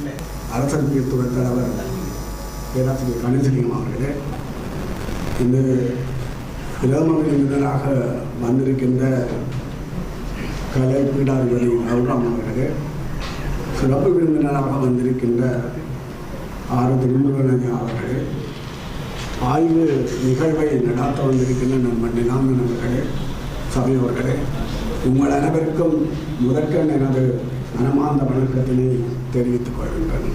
அரசியல் துறை தலைவர் பேராசிரியர் கணேசலிங்கம் அவர்களே இந்த பிரதம விருந்தினராக வந்திருக்கின்ற கலை பீடாதிபதி அவுராம் அவர்களே சிறப்பு விருந்தினராக வந்திருக்கின்ற ஆறு திருமுருகன் அவர்களே. ஆய்வு நிகழ்வை நடாத்த வந்திருக்கின்ற நண்பன் நிலாந்தன் அவர்களே சபையவர்களே உங்கள் அனைவருக்கும் முதற்கண் எனது மனமார்ந்த வணக்கத்தினை தெரிவித்துக் கொள்கின்றேன்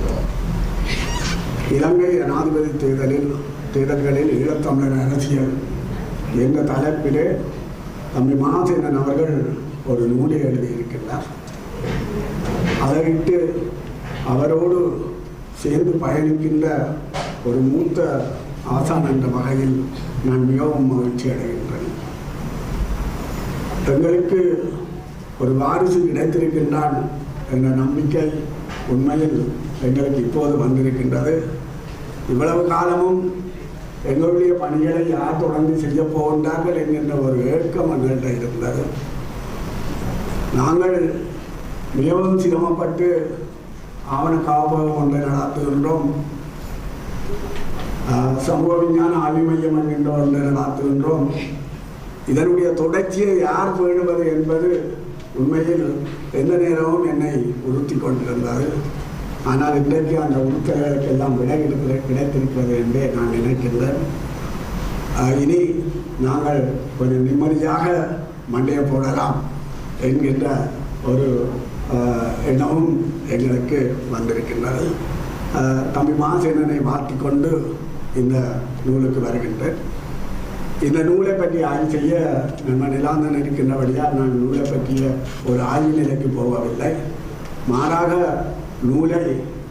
இலங்கை ஜனாதிபதி தேர்தலில் தேர்தல்களில் ஈழத்தமிழர் அரசியல் என்ற தலைப்பிலே தம்பி மகாசேனன் அவர்கள் ஒரு நூலை எழுதியிருக்கின்றார். அதைவிட்டு அவரோடு சேர்ந்து பயணிக்கின்ற ஒரு மூத்த ஆசான் என்ற வகையில் நான் மிகவும் மகிழ்ச்சி அடைகின்றேன். எங்களுக்கு ஒரு வாரிசு கிடைத்திருக்கின்றான் என்ற நம்பிக்கை உண்மையில் எங்களுக்கு இப்போது வந்திருக்கின்றது. இவ்வளவு காலமும் எங்களுடைய பணிகளை யார் தொடர்ந்து செய்ய போகின்றார்கள் என்கின்ற ஒரு ஏக்கம் எங்கள்கிட்ட இருந்தது. நாங்கள் மிகவும் சிரமப்பட்டு ஆவண காப்பகம் ஒன்றை நடத்துகின்றோம். சமூக விஞ்ஞான ஆய்வு மையம் என்கின்ற ஒன்றை நடத்துகின்றோம். இதனுடைய தொடர்ச்சியை யார் பேணுவது என்பது உண்மையில் எந்த நேரமும் என்னை உறுத்தி கொண்டிருந்தது ஆனால் இன்றைக்கு அந்த உறுத்தல்களுக்கு விடை இருக்கிற கிடைத்திருக்கிறது என்றே நான் நினைக்கின்றேன். இனி நாங்கள் கொஞ்சம் நிம்மதியாக மண்டையை போடலாம் என்கின்ற ஒரு எண்ணமும் எங்களுக்கு வந்திருக்கின்றது. தம்பி மாசேனனை மாற்றிக்கொண்டு இந்த நூலுக்கு வருகின்றேன். இந்த நூலை பற்றி ஆய்வு செய்ய நம்ம நிலாந்தன் இருக்கின்றபடியால் நான் நூலை பற்றிய ஒரு ஆய்வு நிலைக்கு போகவில்லை. மாறாக நூலை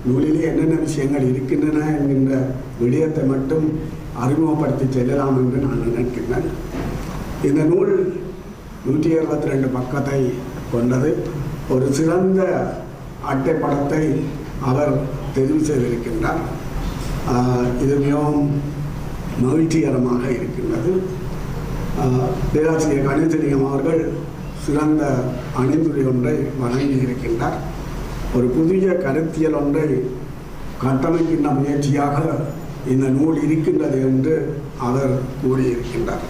நூலிலே என்னென்ன விஷயங்கள் இருக்கின்றன என்கின்ற விடயத்தை மட்டும் அறிமுகப்படுத்தி செல்லலாம் என்று நான் நினைக்கின்றேன். இந்த நூல் நூற்றி அறுபத்தி ரெண்டு பக்கத்தை கொண்டது. ஒரு சிறந்த அட்டை படத்தை அவர் தெரிவு செய்திருக்கின்றார். இது மிகவும் மகிழ்ச்சிகரமாக இருக்கின்றது. பேராசிரியர் கணேசலிங்கம் அவர்கள் சிறந்த அணிந்துரை ஒன்றை வழங்கி இருக்கின்றார். ஒரு புதிய கருத்தியல் ஒன்றை கட்டமைக்கின்ற முயற்சியாக இந்த நூல் இருக்கின்றது என்று அவர் கூறியிருக்கின்றார்.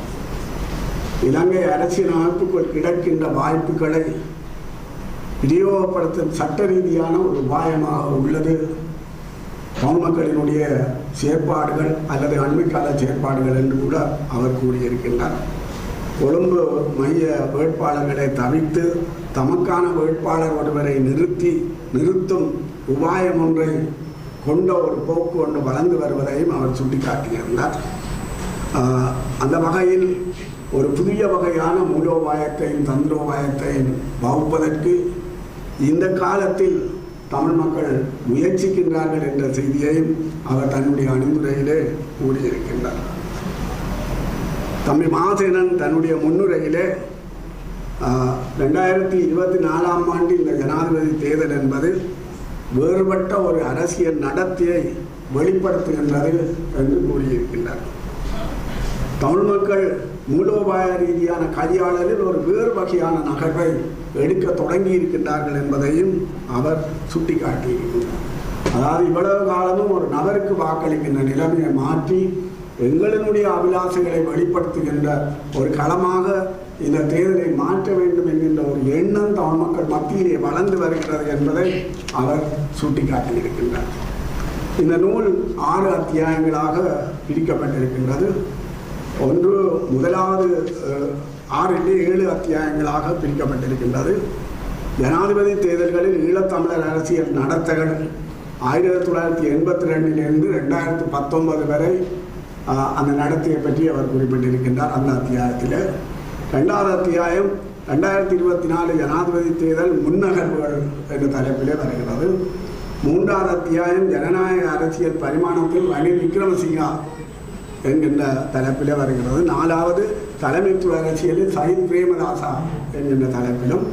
இலங்கை அரசியல் அமைப்புக்குள் கிடைக்கின்ற வாய்ப்புகளை விநியோகப்படுத்தும் சட்ட ரீதியான ஒரு உபாயமாக உள்ளது. தமிழ் மக்களினுடைய செயற்பாடுகள் அல்லது அண்மைக்கால செயற்பாடுகள் என்று கூட அவர் கூறியிருக்கின்றார். கொழும்பு மைய வேட்பாளர்களை தவிர்த்து தமக்கான வேட்பாளர் ஒருவரை நிறுத்தி நிறுத்தும் உபாயம் ஒன்றை கொண்ட ஒரு போக்கு ஒன்று வளர்ந்து வருவதையும் அவர் சுட்டிக்காட்டியிருந்தார். அந்த வகையில் ஒரு புதிய வகையான மூலோபாயத்தையும் தந்திரோபாயத்தையும் வகுப்பதற்கு இந்த காலத்தில் தமிழ் மக்கள் முயற்சிக்கின்றார்கள் என்ற செய்தியையும் அவர் தன்னுடைய அணிந்துரையிலே கூறியிருக்கின்றார். தமிழ் மாசேனன் தன்னுடைய முன்னுரையிலே ரெண்டாயிரத்தி இருபத்தி நாலாம் ஆண்டு இந்த ஜனாதிபதி தேர்தல் என்பது வேறுபட்ட ஒரு அரசியல் நடத்தையை வெளிப்படுத்துகின்றது என்று கூறியிருக்கின்றார். தமிழ் மக்கள் மூலோபாய ரீதியான கையாளலில் ஒரு வேறு வகையான நகர்வை எடுக்க தொடங்கி இருக்கின்றார்கள் என்பதையும் அவர் சுட்டிக்காட்டியிருக்கின்றார். அதாவது இவ்வளவு காலமும் ஒரு நபருக்கு வாக்களிக்கின்ற நிலைமையை மாற்றி எங்களினுடைய அபிலாசைகளை வெளிப்படுத்துகின்ற ஒரு களமாக இந்த தேர்தலை மாற்ற வேண்டும் என்கின்ற ஒரு எண்ணம் தமிழ் மக்கள் மத்தியிலே வளர்ந்து வருகிறது என்பதை அவர் சுட்டிக்காட்டியிருக்கின்றார். இந்த நூல் ஆறு அத்தியாயங்களாக பிரிக்கப்பட்டிருக்கின்றது. ஒன்று முதலாவது அஹ், ஆறிலே ஏழு அத்தியாயங்களாக பிரிக்கப்பட்டிருக்கின்றது. ஜனாதிபதி தேர்தல்களில் ஈழத்தமிழர் அரசியல் நடத்தகள் ஆயிரத்தி தொள்ளாயிரத்தி எண்பத்தி ரெண்டிலிருந்து ரெண்டாயிரத்தி பத்தொன்பது வரை அந்த நடத்தையை பற்றி அவர் குறிப்பிட்டிருக்கின்றார் அந்த அத்தியாயத்தில். ரெண்டாவது அத்தியாயம் ரெண்டாயிரத்தி இருபத்தி நாலு ஜனாதிபதி தேர்தல் முன்னகர்வுகள் என்ற தலைப்பிலே வருகிறது. மூன்றாவது அத்தியாயம் ஜனநாயக அரசியல் பரிமாணத்தில் ரணில் விக்ரமசிங்கா என்கின்ற தலைப்பிலே வருகிறது. நாலாவது தலைமைத்துவ அரசியலில் சயித் பிரேமதாசா என்கின்ற தலைப்பிலும்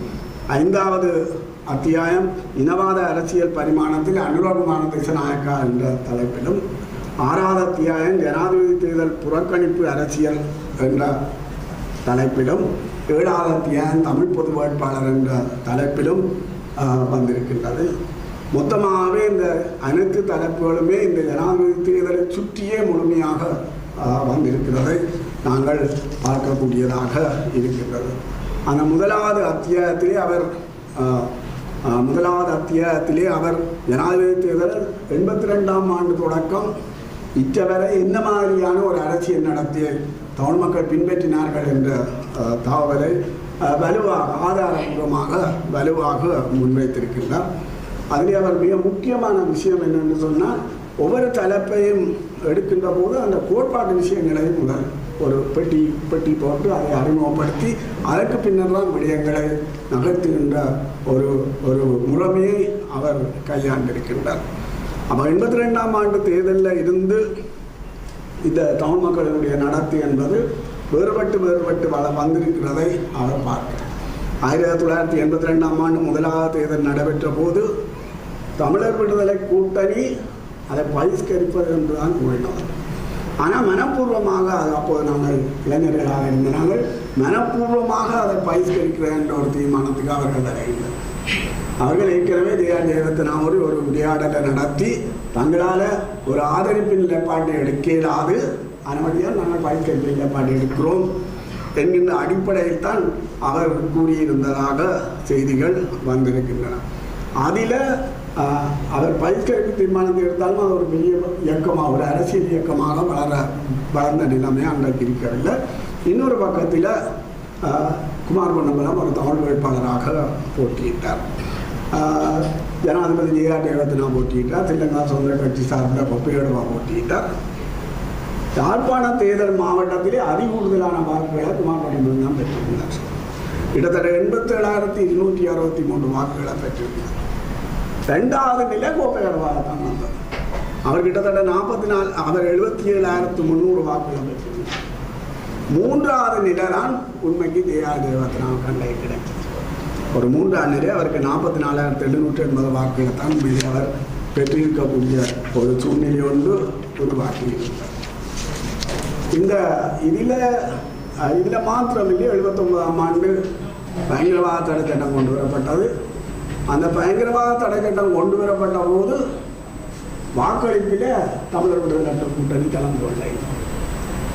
ஐந்தாவது அத்தியாயம் இனவாத அரசியல் பரிமாணத்தில் அனுரகுமார திசநாயக்கா என்ற தலைப்பிலும் ஆறாவது அத்தியாயம் ஜனாதிபதி தேர்தல் புறக்கணிப்பு அரசியல் என்ற தலைப்பிலும் ஏழாவது அத்தியாயம் தமிழ் பொது வேட்பாளர் என்ற தலைப்பிலும் வந்திருக்கின்றது. மொத்தமாகவே இந்த அனைத்து தலைப்புகளுமே இந்த ஜனாதிபதி தேர்தலை சுற்றியே முழுமையாக வந்திருக்கிறதை நாங்கள் பார்க்கக்கூடியதாக இருக்கின்றது. அந்த முதலாவது அத்தியாயத்திலே அவர் முதலாவது அத்தியாயத்திலே அவர் ஜனாதிபதி தேர்தல் எண்பத்தி ரெண்டாம் ஆண்டு தொடக்கம். இச்சவரை எந்த மாதிரியான ஒரு அரசியல் நடத்திய தமிழ் மக்கள் பின்பற்றினார்கள் என்ற தகவலை வலுவாக ஆதாரபூர்வமாக வலுவாக முன்வைத்திருக்கின்றார். அதிலே அவர் மிக முக்கியமான விஷயம் என்னென்னு சொன்னால் ஒவ்வொரு தலைப்பையும் எடுக்கின்ற போது அந்த கோட்பாட்டு விஷயங்களையும் முதல் ஒரு பெட்டி பெட்டி போட்டு அதை அறிமுகப்படுத்தி அதற்கு பின்னர் தான் விடயங்களை நகர்த்துகின்ற ஒரு ஒரு முறைமையை அவர் கையாண்டிருக்கின்றார். அப்போ எண்பத்தி ரெண்டாம் ஆண்டு தேர்தலில் இருந்து இந்த தமிழ் மக்களினுடைய நடத்தி என்பது வேறுபட்டு வேறுபட்டு வள வந்திருக்கிறதை அவர் பார்க்கிறார். ஆயிரத்தி தொள்ளாயிரத்தி எண்பத்தி ரெண்டாம் ஆண்டு முதலாவது தேர்தல் நடைபெற்ற போது தமிழர் விடுதலை கூட்டணி அதை பரிஷ்கரிப்பது என்றுதான் கூறினோம் ஆனால் மனப்பூர்வமாக அது அப்போது நாங்கள் இளைஞர்களாக இருந்த நாங்கள் மனப்பூர்வமாக அதை பரிஷ்கரிக்கிறேன் என்ற ஒரு தீர்மானத்துக்கு அவர்கள் வரவில்லை. அவர்கள் ஏற்கனவே ஜெயா நான் ஒரு உரையாடலை நடத்தி தங்களால் ஒரு ஆதரிப்பின் நிலைப்பாட்டை எடுக்க இயலாது அனுமதியால் நாங்கள் பரிஷ்கரிப்பின் நிலைப்பாட்டை எடுக்கிறோம் என்கின்ற அடிப்படையில் தான் அவர் கூறியிருந்ததாக செய்திகள் வந்திருக்கின்றன. அதில் அவர் பயிற்சி தீர்மானத்தை எடுத்தாலும் அது ஒரு பெரிய இயக்கமாக ஒரு அரசியல் இயக்கமாக வளர வளர்ந்த நிலைமை அன்றைக்கு இருக்கவில்லை. இன்னொரு பக்கத்தில் குமார் பொன்னம்பலம் ஒரு தமிழ் வேட்பாளராக போட்டியிட்டார். ஜனாதிபதி ஜெயா ஜெயவர்தனா போட்டியிட்டார். தெலுங்கா சுதந்திர கட்சி சார்பில் பொப்பையோடவா போட்டியிட்டார். யாழ்ப்பாண தேர்தல் மாவட்டத்திலே அதிகூடுதலான வாக்குகளை குமார் பொன்னம்பலம் தான் பெற்றிருந்தார். கிட்டத்தட்ட எண்பத்தேழாயிரத்தி இருநூற்றி அறுபத்தி மூன்று வாக்குகளை பெற்றிருந்தார். ரெண்டாவது நிலை கோப்பையோடவாக தான் வந்தது. அவர் கிட்டத்தட்ட நாற்பத்தி நாலு அவர் எழுபத்தி ஏழாயிரத்து முந்நூறு வாக்குகளை பெற்றிருந்தார். மூன்றாவது நிலை தான் உண்மைக்கு ஜெயா தேவத்னா கண்டை கிடைச்சது ஒரு மூன்றாம் நிலை அவருக்கு நாற்பத்தி நாலாயிரத்தி எழுநூற்றி எண்பது வாக்குகளை தான் உண்மையிலே அவர் பெற்றிருக்கக்கூடிய ஒரு சூழ்நிலை ஒன்று உருவாக்கியிருந்தார் இந்த இதில் இதில் மாத்திரமில்லை எழுபத்தொன்பதாம் ஆண்டு பயங்கரவாத தடை சட்டம் கொண்டு வரப்பட்டது. அந்த பயங்கரவாத தடை சட்டம் கொண்டு வரப்பட்ட போது வாக்களிப்பில் தமிழர் விடுதலை கூட்டணி கலந்து கொள்ளை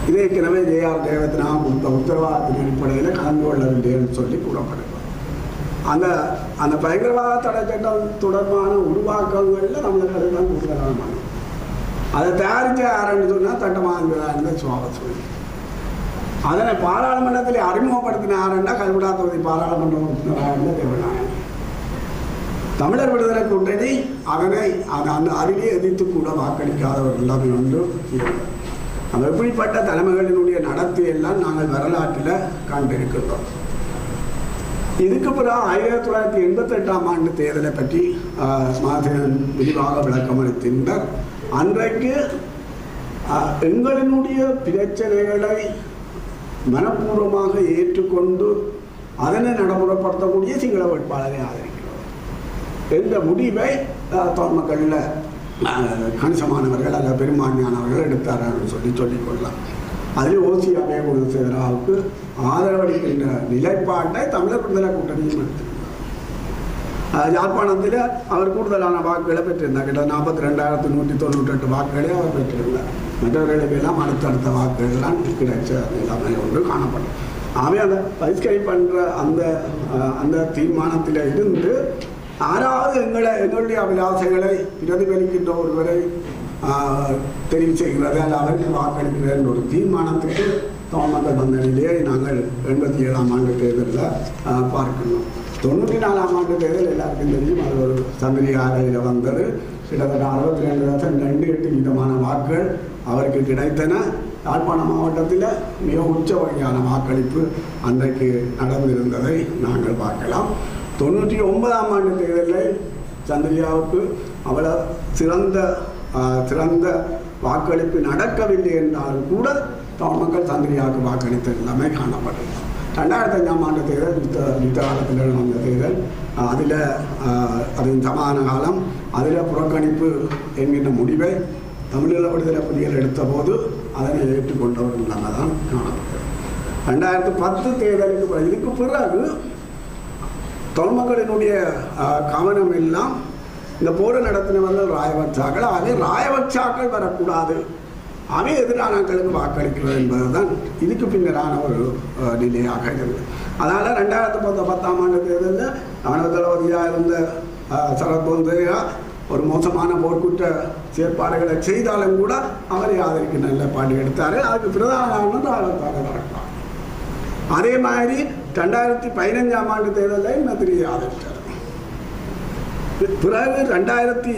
இது ஏற்கனவே ஜேஆர் தேவத்தினா கொடுத்த உத்தரவாதத்தின் அடிப்படையில் கலந்து கொள்ள வேண்டியன்னு சொல்லி கூறப்படுகிறது. அந்த அந்த பயங்கரவாத தடை சட்டம் தொடர்பான உருவாக்கங்களில் தமிழர்கள் தான் கூடுதலான அதை தயாரித்த யாருன்னு சொன்னால் தட்டமாங்க சுவாப சொல்லி அதனை பாராளுமன்றத்தில் அறிமுகப்படுத்தின யாருன்னா கல்விடா தொகுதி பாராளுமன்ற உறுப்பினராக இருந்த தேவநாயகன். தமிழர் விடுதலை கொண்டதை அதனை அதை அந்த அதிலே எதிர்த்து கூட வாக்களிக்காதவர்கள் ஒரு நிலைமை ஒன்று நம்ம எப்படிப்பட்ட தலைமைகளினுடைய நடத்தையெல்லாம் நாங்கள் வரலாற்றில் கண்டிருக்கின்றோம். இதுக்கு பிறகு ஆயிரத்தி தொள்ளாயிரத்தி எண்பத்தெட்டாம் ஆண்டு தேர்தலை பற்றி மாதிரன் விரிவாக விளக்கம் அளித்திருந்தார். அன்றைக்கு எங்களினுடைய பிரச்சனைகளை மனப்பூர்வமாக ஏற்றுக்கொண்டு அதனை நடைமுறைப்படுத்தக்கூடிய சிங்கள வேட்பாளரை ஆதரிக்கிறோம் என்ற முடிவை ஆஹ், கணிசமானவர்கள் அல்ல பெரும்பான்மையானவர்கள் எடுத்தார்கள் சொல்லி சொல்லிக்கொள்ளலாம் அதில் ஓசி அபயகுண சேராவுக்கு ஆதரவளிக்கின்ற நிலைப்பாட்டை தமிழர் விடுதலை கூட்டணியும் எடுத்திருந்தார் யாழ்ப்பாணத்தில் அவர் கூடுதலான வாக்குகளை பெற்றிருந்தார். கிட்ட நாற்பத்தி ரெண்டாயிரத்தி நூற்றி தொண்ணூற்றெட்டு வாக்குகளே அவர் பெற்றிருந்தார். மற்றவர்களுக்கு எல்லாம் அடுத்தடுத்த வாக்குகள்லாம் கிடைச்ச நிலைமை ஒன்று காணப்படும் ஆகவே அந்த பரிஷ்கரி பண்ணுற அந்த அந்த தீர்மானத்தில் இருந்து யாராவது எங்களை எங்களுடைய அபிலாசங்களை பிரதிபலிக்கின்ற ஒருவரை ஆஹ், தெரிவு செய்கிறது அல்ல அவருக்கு வாக்களிக்கிறது ஒரு தீர்மானத்துக்கு தோமந்த வந்த நாங்கள் எண்பத்தி ஏழாம் ஆண்டு தேர்தலில் பார்க்கணும். தொண்ணூற்றி நாலாம் ஆண்டு தேர்தல் எல்லாருக்கும் தெரியும். அது ஒரு சந்திரிகாரையில் வந்தது. கிட்டத்தட்ட அறுபத்தி ரெண்டு லட்சம் ரெண்டு எட்டு விதமான வாக்குகள் அவருக்கு கிடைத்தன. யாழ்ப்பாண மாவட்டத்தில் மிக உச்ச வகையான வாக்களிப்பு அன்றைக்கு நடந்திருந்ததை நாங்கள் பார்க்கலாம். தொண்ணூற்றி ஒன்பதாம் ஆண்டு தேர்தலில் சந்திரியாவுக்கு அவ்வளோ சிறந்த சிறந்த வாக்களிப்பு நடக்கவில்லை என்றாலும் கூட தமிழ் மக்கள் சந்திரியாவுக்கு வாக்களித்த எல்லாமே காணப்படுகிறது ரெண்டாயிரத்தி அஞ்சாம் ஆண்டு தேர்தல் யுத்த யுத்த காலத்தில் நடந்த தேர்தல். அதில் அதன் சமாதான காலம் அதில் புறக்கணிப்பு என்கின்ற முடிவை தமிழீழ விடுதலை புலிகள் எடுத்தபோது அதனை ஏற்றுக்கொண்டவர்களாக தான் காணப்படுகிறது ரெண்டாயிரத்தி பத்து தேர்தலுக்கு இதுக்கு பிறகு தமிழ் மக்களினுடைய கவனம் எல்லாம் இந்த போரை நடத்தினவர்கள் ராயபக்சாக்கள் ஆகவே ராயபக்சாக்கள் வரக்கூடாது. அவை எதிரானங்களுக்கு வாக்களிக்கிறது என்பதுதான் இதுக்கு பின்னரான ஒரு நிலையாக இருந்தது. அதனால் ரெண்டாயிரத்தி பத்து பத்தாம் ஆண்டு தேர்தலில் ராணுவ தளபதியாக இருந்த அஹ், சரத் ஒரு மோசமான போர்க்குற்ற செயற்பாடுகளை செய்தாலும் கூட அவரை ஆதரிக்க நல்ல பாட்டு எடுத்தார். அதுக்கு பிரதான காரணம் ராணுவத்தால் அதே மாதிரி ரெண்டாயிரத்தி பதினஞ்சாம் ஆண்டு தேர்தலில் நத்திரியை ஆதரித்தார். பிறகு ரெண்டாயிரத்தி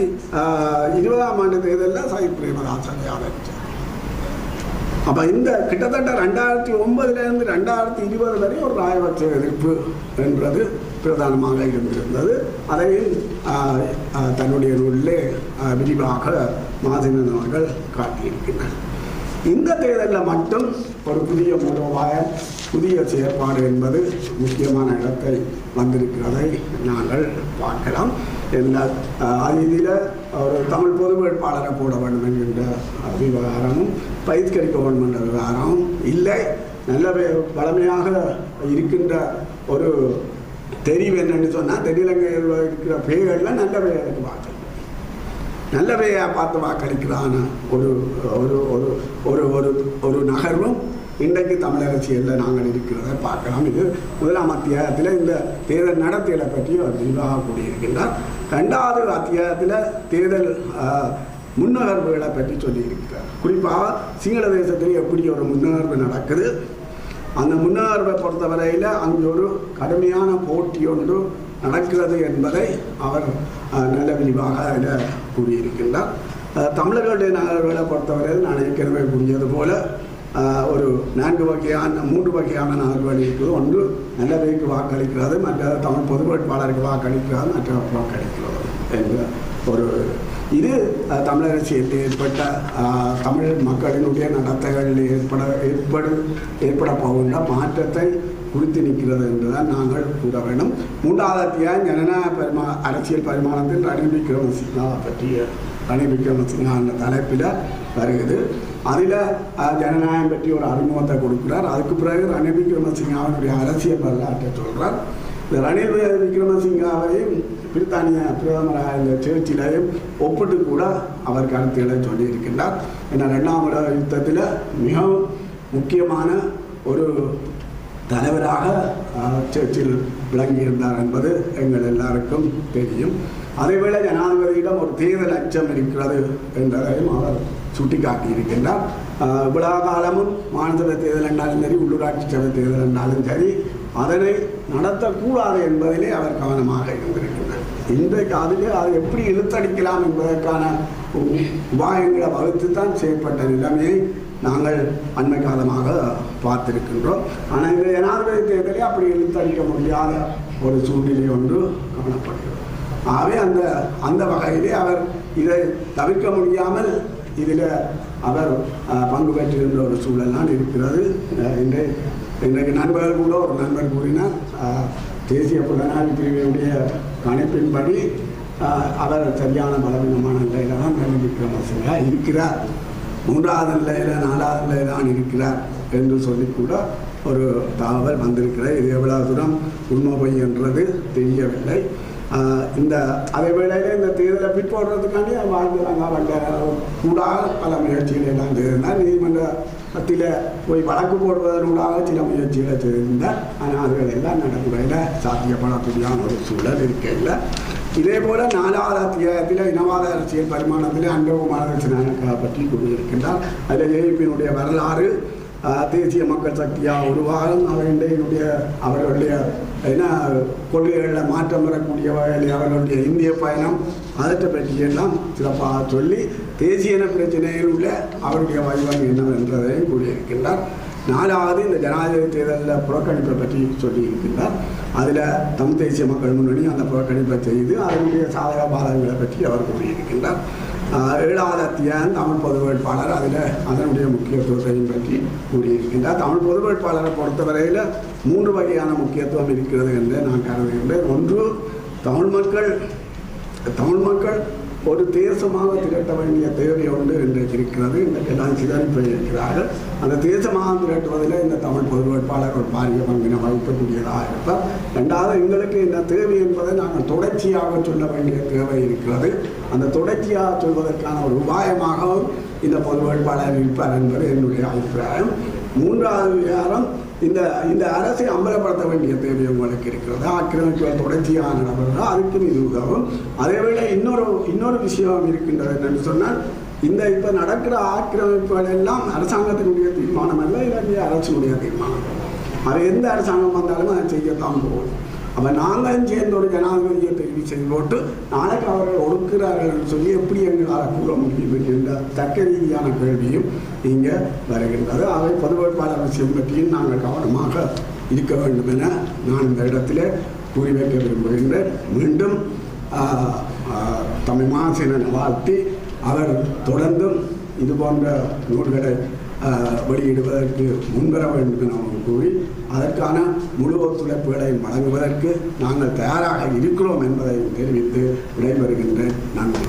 இருபதாம் ஆண்டு தேர்தலில் சாய் பிரேமதாசனை ஆதரித்தார். அப்போ இந்த கிட்டத்தட்ட ரெண்டாயிரத்தி ஒன்பதுலேருந்து ரெண்டாயிரத்தி இருபது வரை ஒரு ராயபட்ச எதிர்ப்பு என்பது பிரதானமாக இருந்திருந்தது. அதையும் தன்னுடைய நூலிலே விரிவாக மாதினன் அவர்கள் காட்டியிருக்கின்றனர். இந்த தேர்தலில் மட்டும் ஒரு புதிய மூலோபாயம் புதிய செயற்பாடு என்பது முக்கியமான இடத்தை வந்திருக்கிறதை நாங்கள் பார்க்கலாம். என்ன இதில் ஒரு தமிழ் பொது வேட்பாளரை போட வேண்டும் என்கின்ற அஹ், விவகாரமும் பயிர்கரிக்க வேண்டும் என்ற விவகாரமும் இல்லை. நல்ல பழமையாக வளமையாக இருக்கின்ற ஒரு தெரிவு என்னன்னு சொன்னால் தென்னிலங்கையில் இருக்கிற பேர்களில் நல்ல பேர்களுக்கு வாக்களிக்கும். நல்ல பேயாக பார்த்து வாக்களிக்கிறான ஒரு ஒரு ஒரு ஒரு ஒரு ஒரு நகர்வும் இன்றைக்கு தமிழ் அரசியலில் நாங்கள் இருக்கிறத பார்க்கலாம். இது முதலாம் அத்தியாயத்தில் இந்த தேர்தல் நடத்தைகளை பற்றி அவர் விரிவாக கூறியிருக்கின்றார். ரெண்டாவது அத்தியாயத்தில் தேர்தல் முன்னகர்வுகளை பற்றி சொல்லியிருக்கிறார். குறிப்பாக சிங்கள தேசத்தில் எப்படி ஒரு முன்னகர்வு நடக்குது? அந்த முன்னகர்வை பொறுத்தவரையில் அங்கே ஒரு கடுமையான போட்டி ஒன்று நடக்கிறது என்பதை அவர் நல்ல விரிவாக அதில் கூறியிருக்கின்றார். தமிழர்களுடைய நகர்வுகளை பொறுத்தவரையில் நான் ஏற்கனவே கூறியது போல ஒரு நான்கு வகையான மூன்று வகையான நகர்வுகள் இருக்குது. ஒன்று நல்ல பேருக்கு வாக்களிக்கிறது மற்ற தமிழ் பொது வேட்பாளருக்கு வாக்களிக்கிறது மற்ற வாக்களிக்கிறது என்ற ஒரு இது அஹ், தமிழ் அரசியலில் ஏற்பட்ட தமிழ் மக்களினுடைய நடத்தைகளில் ஏற்பட ஏற்படு ஏற்பட போகின்ற மாற்றத்தை குறித்து நிற்கிறது என்றுதான் நாங்கள் கூற வேண்டும். மூன்றாவது அத்தியாயம் ஜனநாயக பரிமா அரசியல் பரிமாணத்தில் ரணில் விக்ரமசிங்கா பற்றிய ரணில் விக்ரமசிங்கா என்ற தலைப்பில் வருகிறது. அதில் ஜனநாயகம் பற்றி ஒரு அறிமுகத்தை கொடுக்கிறார். அதுக்கு பிறகு ரணில் விக்ரமசிங்காவினுடைய அரசியல் வரலாற்றை சொல்கிறார் இந்த ரணில் விக்ரமசிங்காவையும் பிரித்தானிய பிரதமராக இந்த சேர்ச்சிலையும் ஒப்பிட்டு கூட அவர் கருத்துக்களை சொல்லியிருக்கின்றார். ஏன்னா ரெண்டாம் உலக யுத்தத்தில் மிகவும் முக்கியமான ஒரு தலைவராக சேர்ச்சில் விளங்கியிருந்தார் என்பது எங்கள் எல்லாருக்கும் தெரியும். அதேவேளை ஜனாதிபதியிடம் ஒரு தேர்தல் அச்சம் இருக்கிறது என்றதையும் அவர் சுட்டிக்காட்டியிருக்கின்றார். அஹ், காலமும் மாநில தேர்தல் என்றாலும் சரி உள்ளூராட்சி சபை தேர்தல் என்றாலும் சரி அதனை நடத்தக்கூடாது என்பதிலே அவர் கவனமாக இருந்திருக்கின்றார் இன்றைக்கு அதிலே அதை எப்படி இழுத்தடிக்கலாம் என்பதற்கான உ- உபாயங்களை வகுத்து தான் செயற்பட்ட நிலைமையை நாங்கள் அண்மை காலமாக பார்த்திருக்கின்றோம். ஆனால் இந்த ஜனாதிபதி தேர்தலை அப்படி இழுத்தடிக்க முடியாத ஒரு சூழ்நிலை ஒன்று காணப்படுகிறது. ஆகவே அந்த அந்த வகையிலே அவர் இதை தவிர்க்க முடியாமல் இதில் அவர் பங்கு பெற்றிருந்த ஒரு சூழல்லாம் இருக்கிறது. அஹ், இன்றை இன்றைக்கு நண்பர்கள் கூட ஒரு நண்பர் கூறினார் தேசிய புலனாய்வு பிரிவினுடைய கணிப்பின்படி அவர் சரியான பலவீனமான நிலையில தான் ரணில் விக்ரமசிங்கா இருக்கிறார். மூன்றாவது நிலையில் நாலாவது நிலையில தான் இருக்கிறார் என்று சொல்லி கூட ஒரு தகவல் வந்திருக்கிறது. இது எவ்வளவு தூரம் உண்மை பொய் என்றது தெரியவில்லை. இந்த அதே வேளையிலே இந்த தேர்தலை பிற்போடுறதுக்காண்டி வாழ்ந்துறாங்க அவங்க கூடாக பல முயற்சிகளை எல்லாம் செய்திருந்தார் நீதிமன்றத்தில் போய் வழக்கு போடுவதனூடாக சில முயற்சிகளை செய்திருந்தால் ஆனால் அதுகளெல்லாம் நடைமுறையில் சாத்தியப்படக்கூடியான ஒரு சூழல் இருக்கையில் இதே போல் நாலாவது அத்தியாயத்தில் இனவாத அரசியல் பரிமாணத்தில் அண்டகுமாரதட்சணாயக்கா பற்றி கூறியிருக்கின்றார். அதில் ஏபியினுடைய வரலாறு தேசிய மக்கள் சக்தியாக உருவாகும் அவர்களுடைய அவர்களுடைய என்ன கொள்கைகளில் மாற்றம் வரக்கூடிய வகையில் அவர்களுடைய இந்திய பயணம் அதற்றை பற்றியெல்லாம் சிறப்பாக சொல்லி தேசிய இன பிரச்சனையில் உள்ள அவருடைய வடிவம் என்னவென்றதையும் கூறியிருக்கின்றார் நாலாவது இந்த ஜனாதிபதி தேர்தலில் புறக்கணிப்பை பற்றி சொல்லியிருக்கின்றார் அதில் தமிழ் தேசிய மக்கள் முன்னணி அந்த புறக்கணிப்பை செய்து அதனுடைய சாதக பாதகங்களை பற்றி அவர் கூறியிருக்கின்றார் ஏழாவது அத்தியாயம் தமிழ் பொது வேட்பாளர் அதில் அதனுடைய முக்கியத்துவத்தையும் பற்றி கூறியிருக்கின்றார். தமிழ் பொது வேட்பாளரை பொறுத்தவரையில் மூன்று வகையான முக்கியத்துவம் இருக்கிறது என்று நான் கருதுகின்றேன். ஒன்று தமிழ் மக்கள் தமிழ் மக்கள் ஒரு தேசமாக திரட்ட வேண்டிய தேவை ஒன்று இன்றைக்கு இருக்கிறது. இன்றைக்கெல்லாம் சிதறிப்பு இருக்கிறார்கள். அந்த தேசமாக திரட்டுவதில் இந்த தமிழ் பொது வேட்பாளர் ஒரு பாரிய பங்கினை வகிக்கக்கூடியதாக இருப்பார். ரெண்டாவது எங்களுக்கு இந்த தேவை என்பதை நாங்கள் தொடர்ச்சியாக சொல்ல வேண்டிய தேவை இருக்கிறது. அந்த தொடர்ச்சியாக சொல்வதற்கான ஒரு உபாயமாகவும் இந்த பொது வேட்பாளர் இருப்பார் என்பது என்னுடைய அபிப்பிராயம். மூன்றாவது விகாரம் இந்த இந்த அரசை அம்பலப்படுத்த வேண்டிய தேவை உங்களுக்கு இருக்கிறது. ஆக்கிரமிப்புகள் தொடர்ச்சியாக நடப்பது அதுக்கும் இது உதவும். அதேவேளை இன்னொரு இன்னொரு விஷயம் இருக்கின்றது என்னென்னு சொன்னால் இந்த இப்போ நடக்கிற ஆக்கிரமிப்புகள் எல்லாம் அரசாங்கத்தினுடைய தீர்மானம் அல்ல இலங்கை அரசினுடைய தீர்மானம். அது எந்த அரசாங்கம் வந்தாலும் அதை செய்யத்தான் போகும். அப்போ நாங்களும் சேர்ந்து ஒரு ஜனாதிபதியை தெரிவு செய்து போட்டு நாளைக்கு அவர்கள் ஒடுக்கிறார்கள் சொல்லி எப்படி எங்களால் கூற முடியும் என்கின்ற தக்க ரீதியான கேள்வியும் இங்கே வருகின்றது. அவை பொது வேட்பாளர் விஷயம் பற்றியும் நாங்கள் கவனமாக இருக்க வேண்டும் என நான் இந்த இடத்திலே கூறி வைக்க விரும்புகின்றேன். மீண்டும் தமிழ் மாசினன் வாழ்த்தி அவர் தொடர்ந்தும் இது போன்ற நூல்களை வெளியிடுவதற்கு முன்வர வேண்டும் என அவர்கள் கூறி அதற்கான முழு ஒத்துழைப்புகளை வழங்குவதற்கு நாங்கள் தயாராக இருக்கிறோம் என்பதை தெரிவித்து விடைபெறுகின்றேன். நன்றி.